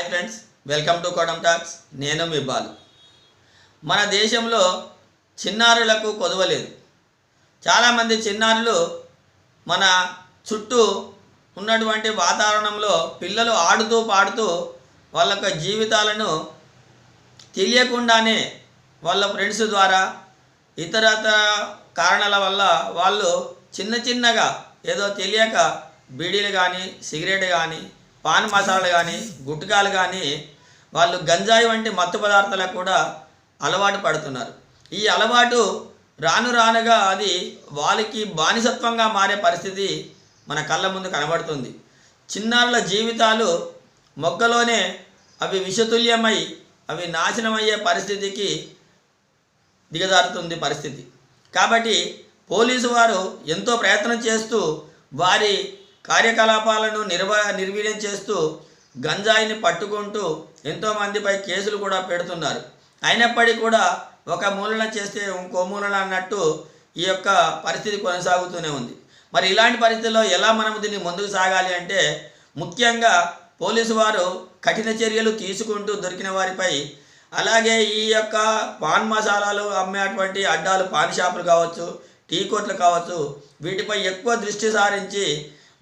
Hi friends welcome to Kodam talks నేను మీ బాలు. మన దేశంలో చిన్నారులకు కొదవలేదు చాలామంది చిన్నారులు మన చుట్టూ ఉన్నటువంటి వాతావరణంలో పిల్లలు ఆడుతూ పాడుతూ వాళ్ళ యొక్క జీవితాలను తెలియకుండానే వాళ్ళ ఫ్రెండ్స్ ద్వారా ఇతరతర కారణాల వల్ల వాళ్ళు చిన్న చిన్నగా ఏదో తెలియక బీడీలు కానీ సిగరెట్ కానీ పాన్ మసాలాలు కానీ గుట్కాలు కానీ వాళ్ళు గంజాయి వంటి మత్తు పదార్థాలకు కూడా అలవాటు పడుతున్నారు. ఈ అలవాటు రాను రానుగా అది వాళ్ళకి బానిసత్వంగా మారే పరిస్థితి మన కళ్ళ ముందు కనబడుతుంది. చిన్నారుల జీవితాలు మొగ్గలోనే అవి విషతుల్యమై అవి నాశనమయ్యే పరిస్థితికి దిగజారుతుంది పరిస్థితి. కాబట్టి పోలీసు వారు ఎంతో ప్రయత్నం చేస్తూ వారి కార్యకలాపాలను నిర్వ నిర్వీర్యం చేస్తూ గంజాయిని పట్టుకుంటూ ఎంతోమందిపై కేసులు కూడా పెడుతున్నారు. అయినప్పటికీ కూడా ఒక మూలన చేస్తే ఇంకో మూలన అన్నట్టు ఈ యొక్క పరిస్థితి కొనసాగుతూనే ఉంది. మరి ఇలాంటి పరిస్థితుల్లో ఎలా మనం దీన్ని ముందుకు సాగాలి అంటే ముఖ్యంగా పోలీసు వారు కఠిన చర్యలు తీసుకుంటూ దొరికిన వారిపై అలాగే ఈ యొక్క పాన్ మసాలాలు అమ్మేటువంటి అడ్డాలు పాన్ షాపులు కావచ్చు టీ కోట్లు కావచ్చు వీటిపై ఎక్కువ దృష్టి సారించి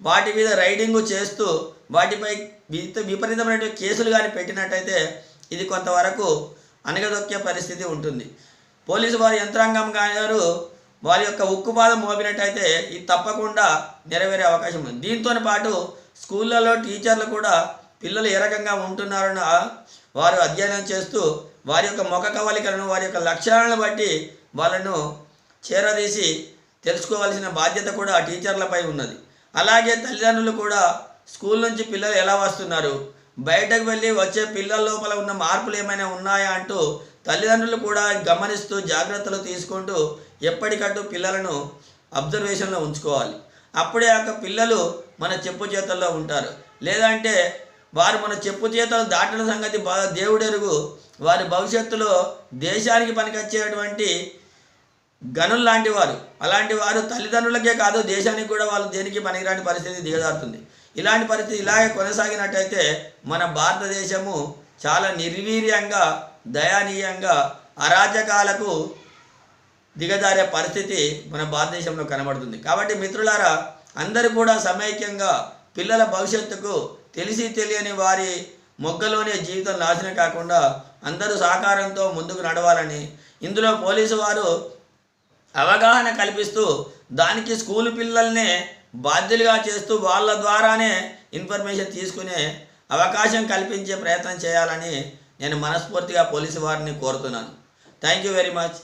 వాటి మీద రైడింగ్ చేస్తూ వాటిపై విపరీతమైనటువంటి విపరీతమైన కేసులు కానీ పెట్టినట్టయితే ఇది కొంతవరకు అణగదొక్కే పరిస్థితి ఉంటుంది. పోలీసు వారి యంత్రాంగం గారు వారి యొక్క ఉక్కుపాదం మోపినట్టయితే ఇది తప్పకుండా నెరవేరే అవకాశం ఉంది. దీంతో పాటు స్కూళ్ళలో టీచర్లు కూడా పిల్లలు ఏ రకంగా ఉంటున్నారన్న వారు అధ్యయనం చేస్తూ వారి యొక్క ముఖ కవలికలను వారి యొక్క లక్షణాలను బట్టి వాళ్ళను చేరదీసి తెలుసుకోవాల్సిన బాధ్యత కూడా టీచర్లపై ఉన్నది. అలాగే తల్లిదండ్రులు కూడా స్కూల్ నుంచి పిల్లలు ఎలా వస్తున్నారు? బయటకు వెళ్ళి వచ్చే పిల్లల లోపల ఉన్న మార్పులు ఏమైనా ఉన్నాయా అంటూ తల్లిదండ్రులు కూడా గమనిస్తూ జాగ్రత్తలు తీసుకుంటూ ఎప్పటికట్టు పిల్లలను అబ్జర్వేషన్లో ఉంచుకోవాలి. అప్పుడే ఆ యొక్క పిల్లలు మన చెప్పు చేతల్లో ఉంటారు. లేదంటే వారు మన చెప్పు చేతలు దాటిన సంగతి బా దేవుడెరుగు. వారి భవిష్యత్తులో దేశానికి పనికొచ్చేటువంటి గనులు లాంటి వారు అలాంటి వారు తల్లిదండ్రులకే కాదు దేశానికి కూడా వాళ్ళు దేనికి పనికిరాని పరిస్థితి దిగజారుతుంది. ఇలాంటి పరిస్థితి ఇలాగే కొనసాగినట్టయితే మన భారతదేశము చాలా నిర్వీర్యంగా దయానీయంగా అరాజకాలకు దిగజారే పరిస్థితి మన భారతదేశంలో కనబడుతుంది. కాబట్టి మిత్రులారా అందరూ కూడా సమైక్యంగా పిల్లల భవిష్యత్తుకు తెలిసి తెలియని వారి మొగ్గలోనే జీవితం నాశనం కాకుండా అందరూ సహకారంతో ముందుకు నడవాలని ఇందులో పోలీసు వారు అవగాహన కల్పిస్తూ దానికి స్కూల్ పిల్లల్నే బాధ్యులుగా చేస్తూ వాళ్ళ ద్వారానే ఇన్ఫర్మేషన్ తీసుకునే అవకాశం కల్పించే ప్రయత్నం చేయాలని నేను మనస్ఫూర్తిగా పోలీసు వారిని కోరుతున్నాను. Thank you very much